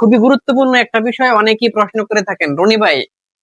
খুবই গুরুত্বপূর্ণ একটা বিষয়, অনেকেই প্রশ্ন করে থাকেন, রনি ভাই,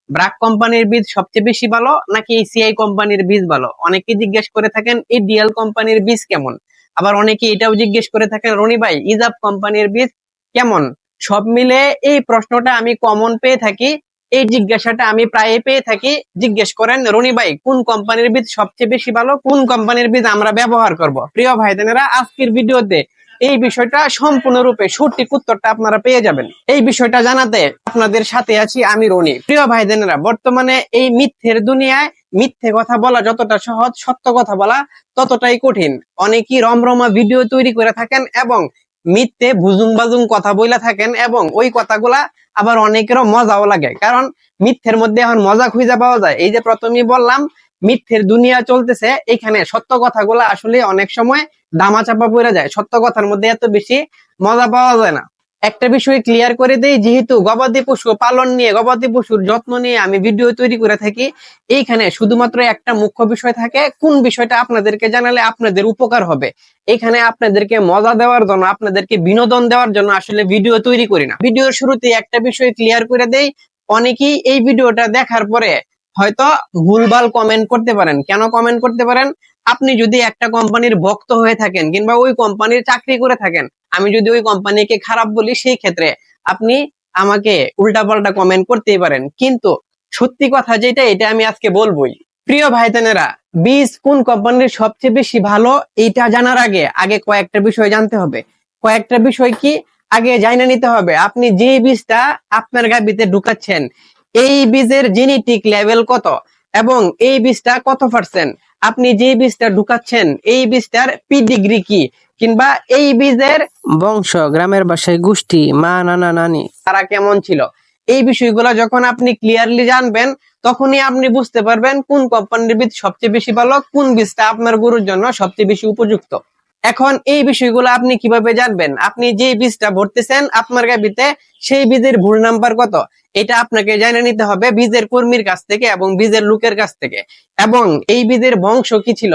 ব্রাক কোম্পানির বীজ সবচেয়ে বেশি ভালো নাকি এসিআই কোম্পানির বীজ ভালো? অনেকেই জিজ্ঞেস করে থাকেন এই ডিএল কোম্পানির বীজ কেমন? আবার অনেকে এটাও জিজ্ঞেস করে থাকেন, রনি ভাই, ইজাব কোম্পানির বীজ কেমন? সব মিলে এই প্রশ্নটা আমি কমন পেয়ে থাকি, এই জিজ্ঞাসাটা আমি প্রায় পেয়ে থাকি। জিজ্ঞেস করেন, রনি ভাই, কোন কোম্পানির বীজ সবচেয়ে বেশি ভালো? কোন কোম্পানির বীজ আমরা ব্যবহার করব? প্রিয় ভাই বোনেরা আজকের ভিডিওতে এই বিষয়টা সম্পূর্ণরূপে সঠিক উত্তরটা আপনারা পেয়ে যাবেন। এই বিষয়টা জানাতে আপনাদের সাথে আছি আমি রনি। প্রিয় ভাই বোনেরা বর্তমানে এই মিথ্যের দুনিয়ায় মিথ্যে কথা বলা যতটা সহজ, সত্য কথা বলা ততটাই কঠিন। অনেকেই রমরমা ভিডিও তৈরি করে থাকেন এবং মিথ্যে ভুজুং বাজুং কথা বইলা থাকেন এবং ওই কথাগুলা আবার অনেকেরও মজাও লাগে। কারণ মিথ্যের মধ্যে এখন মজা খুঁজে পাওয়া যায়। এই যে প্রথমেই বললাম মিথ্যের দুনিয়া চলতেছে, এখানে সত্য কথাগুলো আসলে অনেক সময় দামা চাপা পড়ে যায়। সত্য কথার মধ্যে এত বেশি মজা পাওয়া যায় না। একটা বিষয় ক্লিয়ার করে দেই, যেহেতু গবাদি পশু পালন নিয়ে, গবাদি পশুর যত্ন নিয়ে আমি ভিডিও তৈরি করে থাকি, এইখানে শুধুমাত্র একটা মুখ্য বিষয় থাকে, কোন বিষয়টা আপনাদেরকে জানালে আপনাদের উপকার হবে। এখানে আপনাদেরকে মজা দেওয়ার জন্য, আপনাদেরকে বিনোদন দেওয়ার জন্য আসলে ভিডিও তৈরি করি না। ভিডিওর শুরুতে একটা বিষয় ক্লিয়ার করে দেই, অনেকেই এই ভিডিওটা দেখার পরে হয়তো ভুলভাল কমেন্ট করতে পারেন। কেন কমেন্ট করতে পারেন? আপনি যদি একটা কোম্পানির ভক্ত হয়ে থাকেন কিংবা ওই কোম্পানির চাকরি করে থাকেন, আমি যদি ওই কোম্পানিকে খারাপ বলি, সেই ক্ষেত্রে আপনি আমাকে উল্টাপাল্টা কমেন্ট করতেই পারেন। কিন্তু সত্যি কথা যেটা, এটা আমি আজকে বলবোই। প্রিয় ভাই বীজ কোন কোম্পানির সবচেয়ে বেশি ভালো, এইটা জানার আগে আগে কয়েকটা বিষয় জানতে হবে। কয়েকটা বিষয় কি? আগে জানা নিতে হবে। আপনি যে বীজটা আপনার গাবিতে ঢুকাচ্ছেন এই বীজের জেনেটিক লেভেল কত? এবং এই বীজটা কত পার্সেন্ট আপনি যে বীজটা ঢুকাচ্ছেন, এই বীজটার পিডিগ্রি কি? কিংবা এই বীজের বংশ, গ্রামের বাসায় গোষ্ঠী, মা, নানা, নানি, তারা কেমন ছিল? এই বিষয়গুলো যখন আপনি ক্লিয়ারলি জানবেন, তখনই আপনি বুঝতে পারবেন কোন কোম্পানির বীজ সবচেয়ে বেশি ভালো, কোন বীজটা আপনার গরুর জন্য সবচেয়ে বেশি উপযুক্ত। এখন এই বিষয়গুলো আপনি কীভাবে জানবেন? আপনি যে বীজটা ভরতেছেন, আপনার গাবিতে সেই বীজের ভুল নাম্বার কত? এটা আপনাকে জেনে নিতে হবে বীজের কর্মীর কাছ থেকে এবং বীজের লোকের কাছ থেকে। এবং এই বীজের বংশ কি ছিল?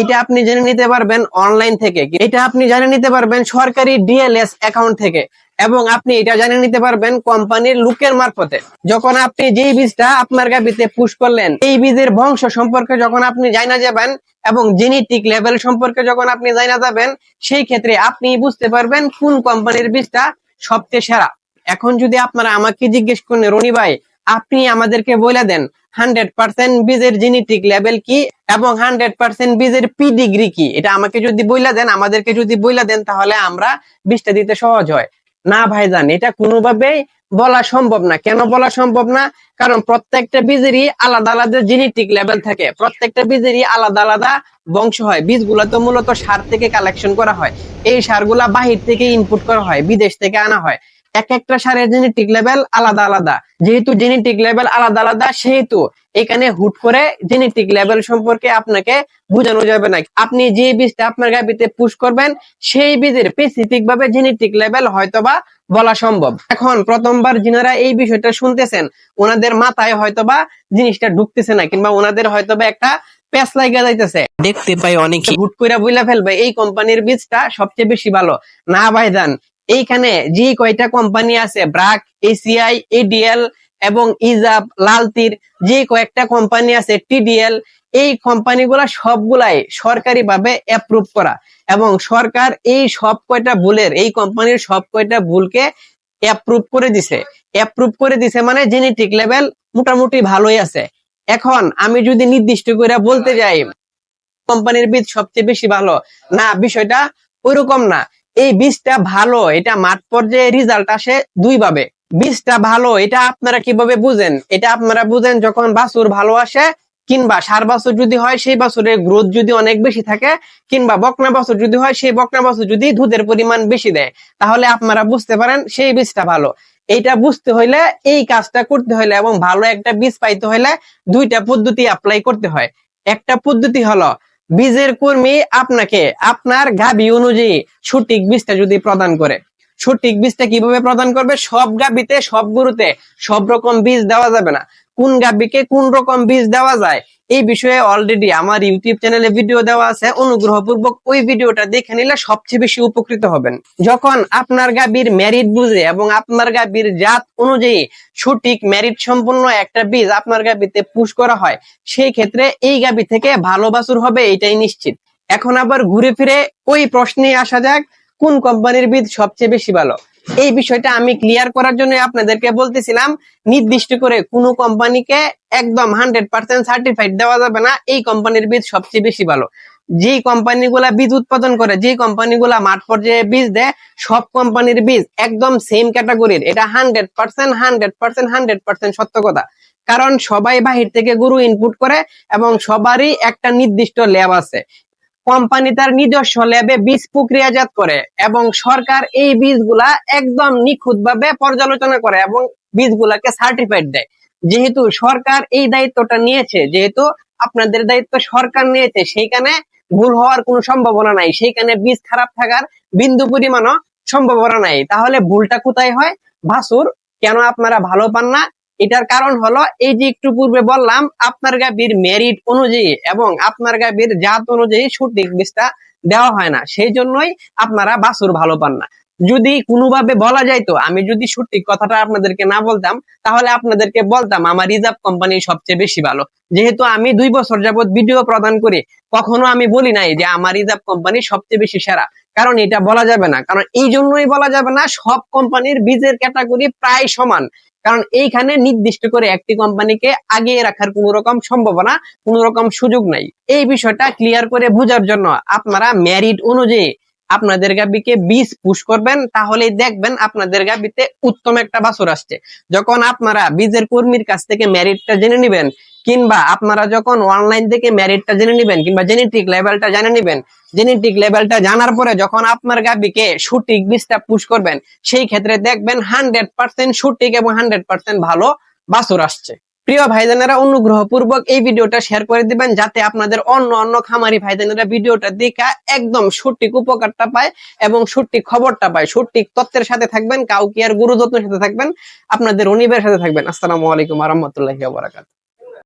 এটা আপনি জেনে নিতে পারবেন অনলাইন থেকে। এটা আপনি জেনে নিতে পারবেন সরকারি ডিএলএস অ্যাকাউন্ট থেকে। এবং আপনি এটা জেনে নিতে পারবেন কোম্পানির লুকের মারফতে। যখন আপনি যেই বীজটা আপনার গাবিতে পুশ করলেন, এই বীজের বংশ সম্পর্কে যখন আপনি জানা যাবেন এবং জেনেটিক লেভেল সম্পর্কে যখন আপনি জানা যাবেন, সেই ক্ষেত্রে আপনি বুঝতে পারবেন কোন কোম্পানির বীজটা সবচেয়ে সেরা। এখন যদি আপনারা আমাকে জিজ্ঞেস করেন, রনি ভাই, আপনি আমাদেরকে বলে দেন হান্ড্রেড পার্সেন্ট বীজের জেনেটিক লেভেল কি এবং হান্ড্রেড পার্সেন্ট বীজের পি ডিগ্রি কি? এটা আমাকে যদি বইলা দেন, আমাদেরকে যদি বইলা দেন, তাহলে আমরা বীজটা দিতে সহজ হয়। না ভাইজান, এটা কোনোভাবেই বলা সম্ভব না। কেন বলা সম্ভব না? কারণ প্রত্যেকটা বীজেরই আলাদা আলাদা জেনেটিক লেভেল থাকে। প্রত্যেকটা বীজেরই আলাদা আলাদা বংশ হয়। বীজগুলো তো মূলত সার থেকে কালেকশন করা হয়। এই সারগুলা বাহির থেকে ইনপুট করা হয়, বিদেশ থেকে আনা হয়। এক একটা সারের জেনেটিক লেভেল আলাদা আলাদা। যেহেতু জেনেটিক লেভেল আলাদা আলাদা সেহেতু এখানে হুট করে জেনেটিক লেভেল সম্পর্কে আপনাকে বোঝানো যাবে না। আপনি যে বীজটা আপনার গাবিতে পুশ করবেন সেই বীজের স্পেসিফিক ভাবে জেনেটিক লেভেল হয়তোবা বলা সম্ভব। এখন প্রথমবার যিনারা এই বিষয়টা শুনতেছেন ওনাদের মাথায় হয়তোবা জিনিসটা ঢুকতেছে না কিংবা ওনাদের হয়তোবা একটা প্যাস লাগা যাইতেছে। দেখতে পাই অনেকে। হুট করে বুঝলা ফেলবে এই কোম্পানির বীজটা সবচেয়ে বেশি ভালো। না ভাইজান এইখানে যে কয়টা কোম্পানি আছে, ব্রাক এসিআই এডিএল এবং ইজাব, লালতির, যে কয়েকটা কোম্পানি আছে টিডিএল এই কোম্পানিগুলা সবগুলাই সরকারি ভাবে অ্যাপ্রুভ করা। এবং সরকার এই সব কয়টা ভুলের, এই কোম্পানির সব কয়টা ভুলকে অ্যাপ্রুভ করে দিছে। অ্যাপ্রুভ করে দিছে মানে জেনেটিক লেভেল মোটামুটি ভালোই আছে। এখন আমি যদি নির্দিষ্ট করে বলতে যাই কোম্পানির বীজ সবচেয়ে বেশি ভালো। না, বিষয়টা ওইরকম না। এই বীজটা ভালো, এটা মাঠ পর্যায়ে রেজাল্ট আসে দুই ভাবে বীজটা ভালো, এটা আপনারা কীভাবে বুঝেন? এটা আপনারা বুঝেন যখন বাছুর ভালো আসে, কিংবা সার বাছুর যদি হয়, সেই বাছুরের গ্রোথ যদি অনেক বেশি থাকে, কিংবা বকনা বাছুর যদি হয়, সেই বকনা বাছুর যদি দুধের পরিমাণ বেশি দেয়, তাহলে আপনারা বুঝতে পারেন সেই বীজটা ভালো। এইটা বুঝতে হইলে, এই কাজটা করতে হইলে এবং ভালো একটা বীজ পাইতে হইলে দুইটা পদ্ধতি অ্যাপ্লাই করতে হয়। একটা পদ্ধতি হলো বীজের কর্মী আপনাকে, আপনার গাবি অনুযায়ী সঠিক বীজটা যদি প্রদান করে। সঠিক বীজটা কীভাবে প্রদান করবে? সব গাবিতে, সব গরুতে, সব রকম বীজ দেওয়া যাবে না। কোন গাবিকে কোন রকম বীজ দেওয়া যায়, এই বিষয়ে অলরেডি আমার ইউটিউব চ্যানেলে ভিডিও দেওয়া আছে। অনুগ্রহপূর্বক ওই ভিডিওটা দেখে নিলে সবচেয়ে বেশি উপকৃত হবেন। যখন আপনার গাবির ম্যারিট বুঝে এবং আপনার গাবির জাত অনুযায়ী সঠিক ম্যারিট সম্পন্ন একটা বীজ আপনার গাবিতে পুশ করা হয়, সেই ক্ষেত্রে এই গাবি থেকে ভালো বাছুর হবে এটাই নিশ্চিত। এখন আবার ঘুরে ফিরে ওই প্রশ্নে আসা যাক, কোন কোম্পানির বীজ সবচেয়ে বেশি ভালো? এই বিষয়টা আমি ক্লিয়ার করার জন্য আপনাদেরকে বলতেছিলাম, নির্দিষ্ট করে কোনো কোম্পানিকে একদম হান্ড্রেড পার্সেন্ট সার্টিফাইড দেওয়া যাবে না, এই কোম্পানির বীজ সবচেয়ে বেশি ভালো। যেই কোম্পানিগুলা বীজ উৎপাদন করে, যেই কোম্পানিগুলা মাঠ পর্যায়ে বীজ দেয়, সব কোম্পানির বীজ একদম সেম ক্যাটাগরির এটা hundred percent hundred percent hundred percent সত্য কথা। কারণ সবাই বাহির থেকে গরু ইনপুট করে এবং সবারই একটা নির্দিষ্ট ল্যাব আছে। কোম্পানি তার নিজস্ব ল্যাবে বীজ প্রক্রিয়াজাত করে এবং সরকার এই বীজগুলা একদম নিখুঁত ভাবে পর্যালোচনা করে এবং বীজগুলাকে সার্টিফাইড দেয়। যেহেতু সরকার এই দায়িত্বটা নিয়েছে, যেহেতু আপনাদের দায়িত্ব সরকার নিয়েছে, সেইখানে ভুল হওয়ার কোনো সম্ভাবনা নাই। সেইখানে বীজ খারাপ থাকার বিন্দু পরিমাণও সম্ভাবনা নাই। তাহলে ভুলটা কোথায় হয়? ভাসুর, কেন আপনারা ভালো পান না? এটার কারণ হলো, এই যে একটু পূর্বে বললাম, আপনার গাভীর মেরিট অনুযায়ী এবং আপনার গাভীর জাত অনুযায়ী সঠিক বীজটা দেওয়া হয় না। সেই জন্যই আপনারা বাছুর ভালো পান না। যদি কোনোভাবে বলা যাইতো আমি যদি সঠিক কথাটা আপনাদেরকে না বলতাম, তাহলে আপনাদেরকে বলতাম আমার রিজার্ভ কোম্পানি সবচেয়ে বেশি ভালো। যেহেতু আমি দুই বছর যাবত ভিডিও প্রদান করি, কখনো আমি বলি নাই যে আমার রিজার্ভ কোম্পানি সবচেয়ে বেশি সেরা। কারণ এটা বলা যাবে না। কারণ এই জন্যই বলা যাবে না, সব কোম্পানির বীজের ক্যাটাগরি প্রায় সমান। কারণ এইখানে নির্দিষ্ট করে একটি কোম্পানিকে আগিয়ে রাখার কোন রকম সম্ভাবনা, কোন রকম সুযোগ নাই। এই বিষয়টা ক্লিয়ার করে বোঝার জন্য আপনারা মেরিট অনুযায়ী আপনাদের গাবিকে বীজ পুশ করবেন, তাহলেই দেখবেন আপনাদের গাবিতে উত্তম একটা বাছুর আসছে। যখন আপনারা বীজের কর্মীর কাছ থেকে মেরিটটা জেনে নেবেন, কিংবা আপনারা যখন অনলাইন থেকে মেরিটটা জেনে নেবেন, কিংবা জেনেটিক লেভেলটা জেনে নেবেন জেনেটিক লেভেলটা জানার পরে যখন আপনার গাবিকে সঠিক বীজটা পুশ করবেন, সেই ক্ষেত্রে দেখবেন হান্ড্রেড পার্সেন্ট সঠিক এবং হান্ড্রেড পার্সেন্ট ভালো বাছুর আসছে। প্রিয় ভাইজানেরা, অনুগ্রহপূর্বক এই ভিডিওটা শেয়ার করে দিবেন যাতে আপনাদের অন্য অন্য খামারি ভাইজানেরা ভিডিওটা দেখা একদম সঠিক উপকারটা পায় এবং সঠিক খবরটা পায়। সঠিক তত্ত্বের সাথে থাকবেন, কাউকে আর গুরুযত্নের সাথে থাকবেন, আপনাদের অনিবের সাথে থাকবেন। আসসালামু আলাইকুম আহমতুল্লাহ বারাকাত।